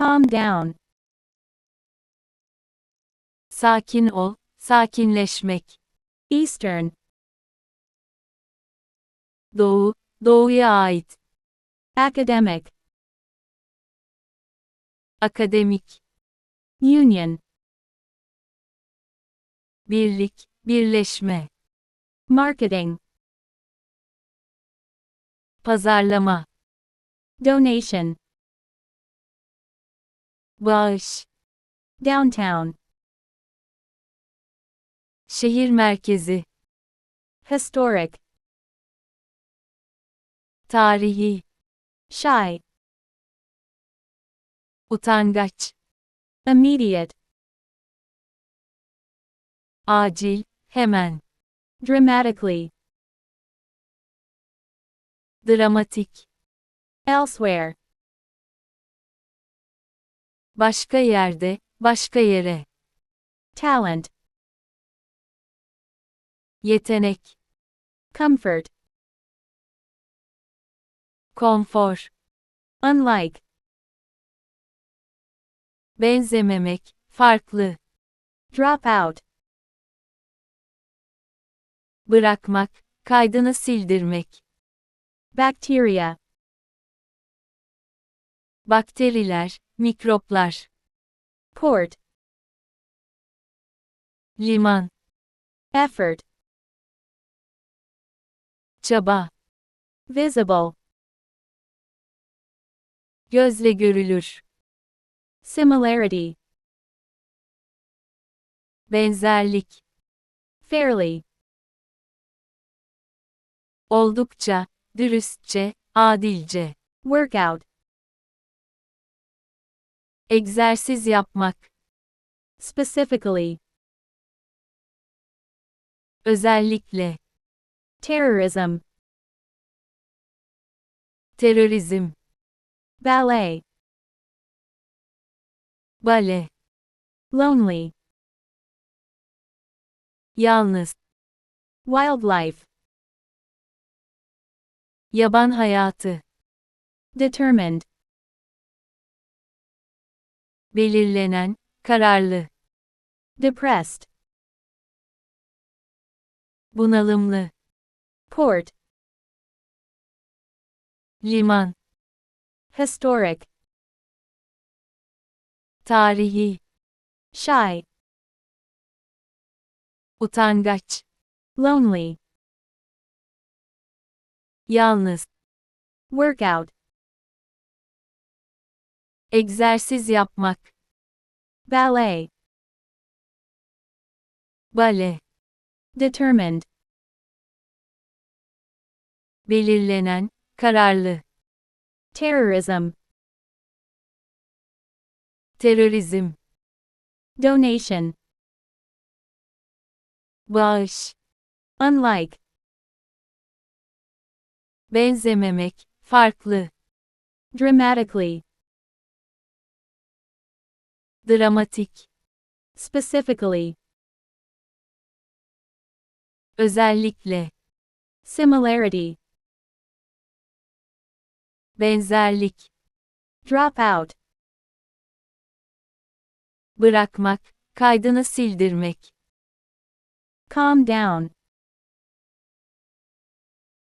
Calm down. Sakin ol, sakinleşmek. Eastern. Doğu, doğuya ait. Academic. Akademik, Union. birlik, birleşme. Marketing. Pazarlama, Donation. Bağış, Downtown. şehir merkezi, Historic. tarihi, Shy. utangaç, Immediate. acil, hemen, Dramatically. dramatik, Elsewhere. Başka yerde, başka yere, Talent. yetenek, Comfort. konfor, Unlike. benzememek, farklı, Drop out. bırakmak, kaydını sildirmek, Bacteria. Bakteriler, mikroplar, Port. liman, Effort. çaba, Visible. gözle görülür, Similarity. benzerlik, Fairly. oldukça, dürüstçe, adilce, Workout. Egzersiz yapmak, Specifically. özellikle, Terrorism. terörizm, Ballet. bale, Lonely. yalnız, Wildlife. yaban hayatı, Determined. Belirlenen, kararlı, Depressed. bunalımlı, Port. liman, Historic. tarihi, Shy. utangaç, Lonely. yalnız, Workout. Egzersiz yapmak, Ballet. bale, Determined. belirlenen, kararlı, Terrorism. terörizm, Donation. bağış, Unlike. benzememek, farklı, Dramatically. Dramatik, Specifically. özellikle, Similarity. benzerlik, Drop out. bırakmak, kaydını sildirmek, Calm down.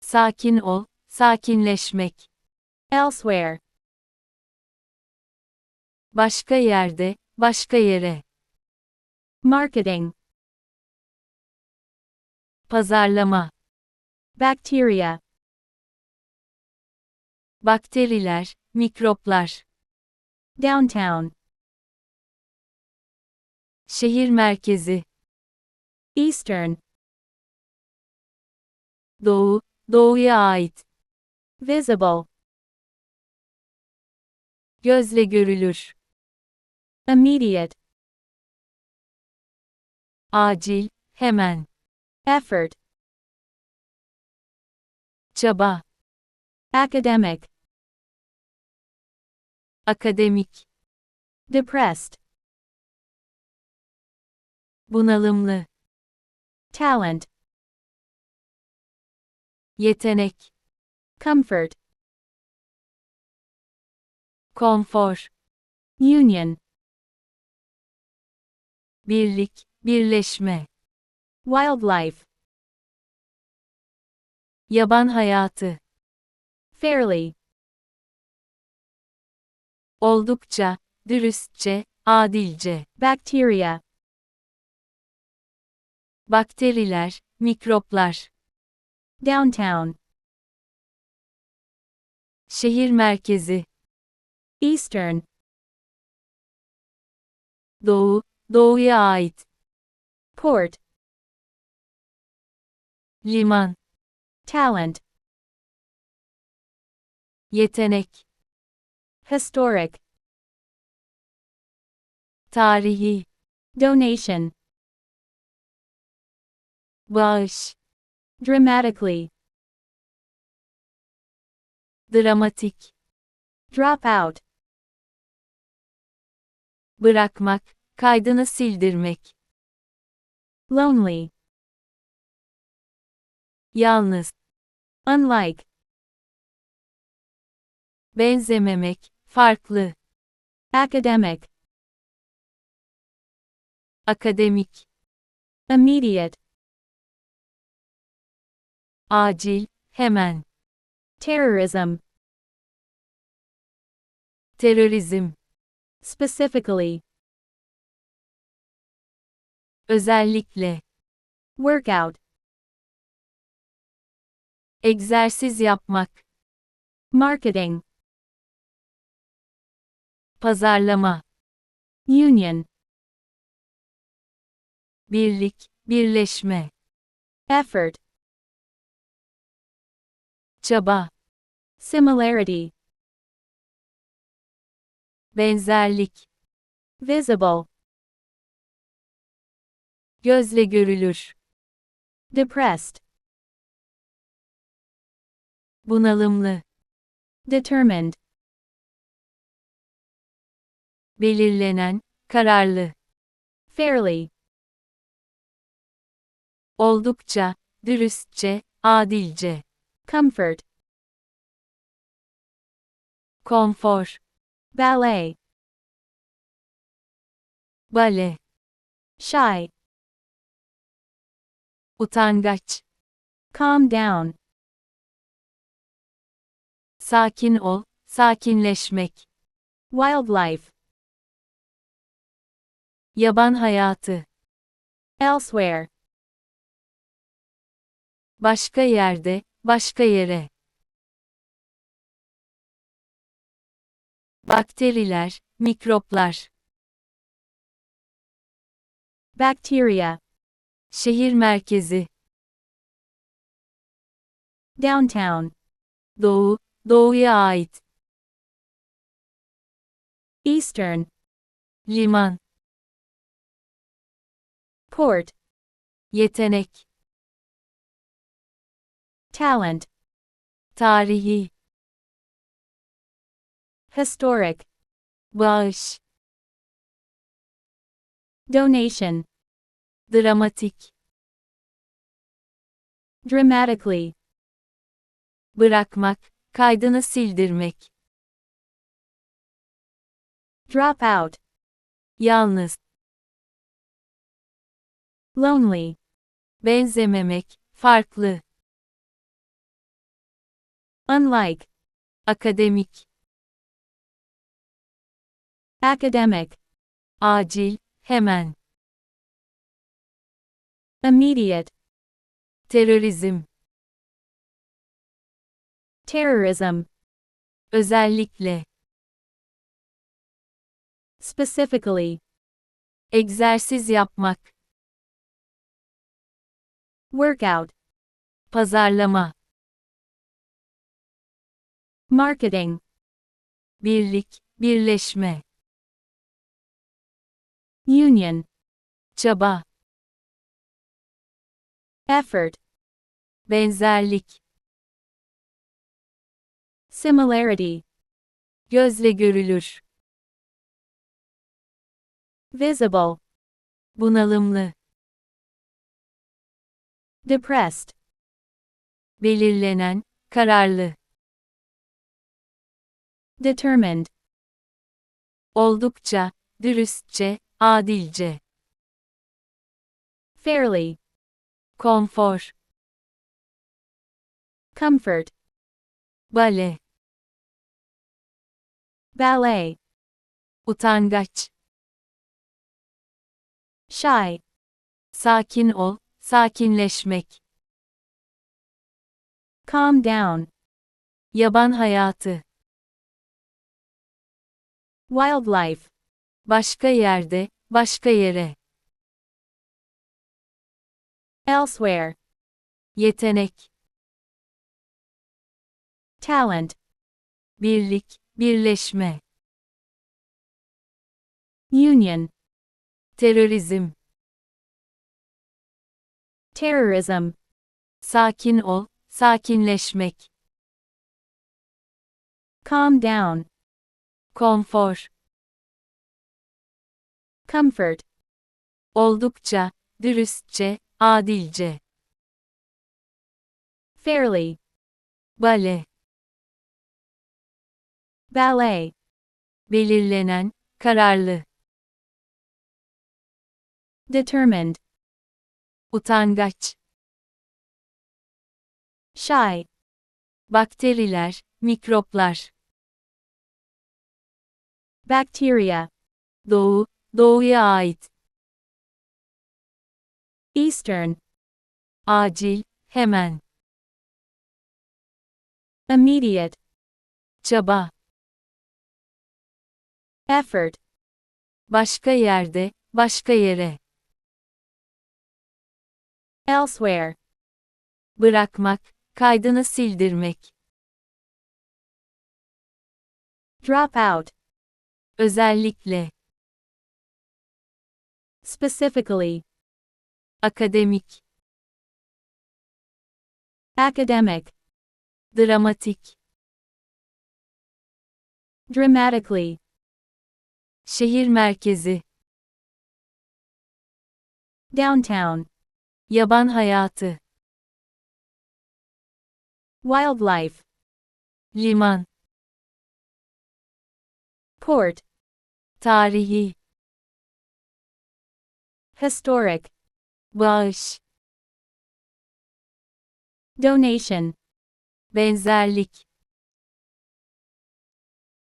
sakin ol, sakinleşmek, Elsewhere. başka yerde, başka yere, Marketing. pazarlama, Bacteria. bakteriler, mikroplar, Downtown. şehir merkezi, Eastern. doğu, doğuya ait, Visible. gözle görülür, Immediate. acil, hemen, Effort. çaba, Academic. akademik, Depressed. bunalımlı, Talent. yetenek, Comfort. konfor, Union. Birlik, birleşme, Wildlife. yaban hayatı, Fairly. oldukça, dürüstçe, adilce, Bacteria. bakteriler, mikroplar, Downtown. şehir merkezi, Eastern. doğu, doğuya ait, Port. liman, Talent. yetenek, Historic. tarihi, Donation. bağış, Dramatically. dramatik, Drop out. bırakmak, kaydını sildirmek, Lonely. yalnız, Unlike. benzememek, farklı, Academic. akademik, Immediate. acil, hemen, Terrorism. terörizm, Specifically. Özellikle, Workout. egzersiz yapmak, Marketing. pazarlama, Union. birlik, birleşme, Effort. çaba, Similarity. benzerlik, Visible. Gözle görülür, Depressed. bunalımlı, Determined. belirlenen, kararlı, Fairly. oldukça, dürüstçe, adilce, Comfort. konfor, Ballet. bale, Shy. Utangaç, Calm down. sakin ol, sakinleşmek, Wildlife. yaban hayatı, Elsewhere. başka yerde, başka yere. Bakteriler, mikroplar, Bacteria. Şehir merkezi, Downtown. doğu, doğuya ait, Eastern. liman, Port. yetenek, Talent. tarihi, Historic. bağış, Donation. Dramatik, Dramatically. bırakmak, kaydını sildirmek, Drop out. yalnız, Lonely. benzememek, farklı, Unlike. akademik, Academic. acil, hemen, Immediate. terörizm, Terrorism. özellikle, Specifically. egzersiz yapmak, Workout. pazarlama, Marketing. birlik, birleşme, Union. çaba, Effort. benzerlik, Similarity. gözle görülür, Visible. bunalımlı, Depressed. belirlenen, kararlı, Determined. Oldukça, dürüstçe, adilce. fairly, Konfor, comfort, bale, ballet, utangaç, shy, sakin ol, sakinleşmek. calm down, Yaban hayatı, wildlife, başka yerde, başka yere. Elsewhere, Yetenek, talent, birlik, birleşme. union, Terörizm, terrorism, sakin ol, sakinleşmek. calm down, Konfor, comfort, oldukça, dürüstçe, adilce. fairly, Bale, ballet, belirlenen, kararlı. determined, Utangaç, shy, bakteriler, mikroplar. bacteria, Doğu, doğuya ait. Eastern, Acil, hemen. immediate, Çaba, effort, başka yerde, başka yere. elsewhere, Bırakmak, kaydını sildirmek. drop out, Özellikle, specifically, akademik, academic, dramatik, dramatically, şehir merkezi, downtown, yaban hayatı, wildlife, liman, port, tarihi, historic, bağış, donation, benzerlik,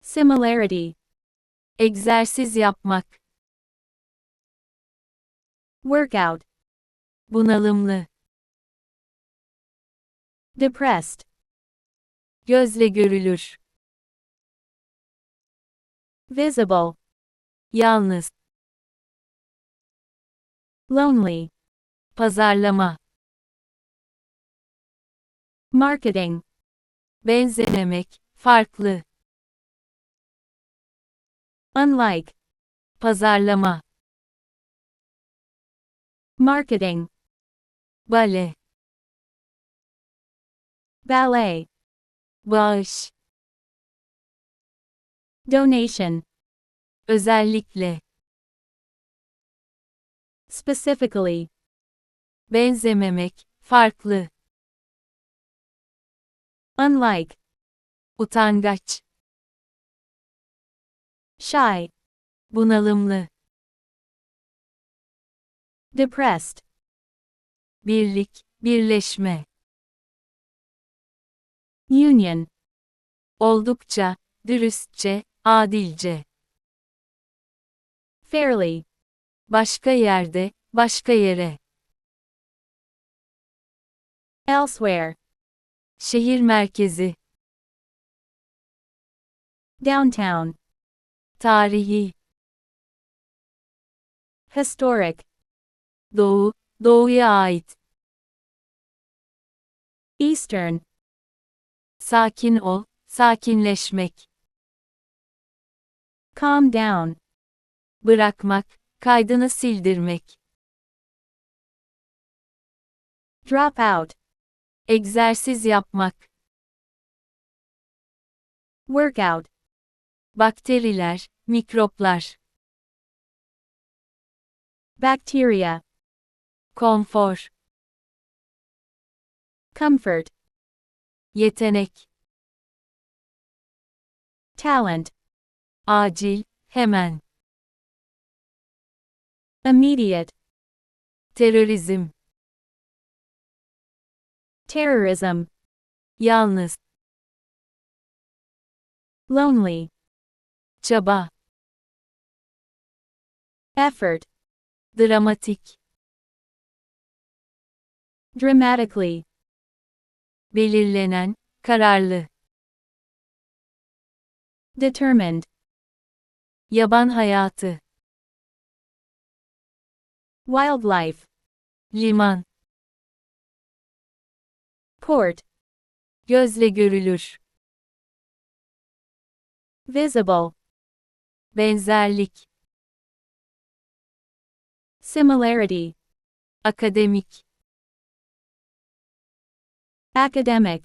similarity, egzersiz yapmak, workout, bunalımlı, depressed, gözle görülür, visible, yalnız, lonely, pazarlama, marketing, benzememek, farklı, unlike, pazarlama, marketing, bale, ballet, bağış, donation, özellikle, specifically, benzememek, farklı, unlike, utangaç, shy, bunalımlı, depressed, birlik, birleşme, union, oldukça, dürüstçe, adilce, fairly, başka yerde, başka yere, elsewhere, şehir merkezi, downtown, tarihi, historic, doğu, doğuya ait, eastern, sakin ol, sakinleşmek, calm down, bırakmak, kaydını sildirmek, drop out, egzersiz yapmak, workout, bakteriler, mikroplar, bacteria, konfor, comfort, yetenek, talent, acil, Hemen. Immediate. Terörizm. Terrorism. Yalnız. Lonely. Çaba. Effort. Dramatik. Dramatically. Belirlenen, kararlı. Determined. Yaban hayatı. Wildlife. Liman. Port. Gözle görülür. Visible. Benzerlik. Similarity. Akademik. Academic.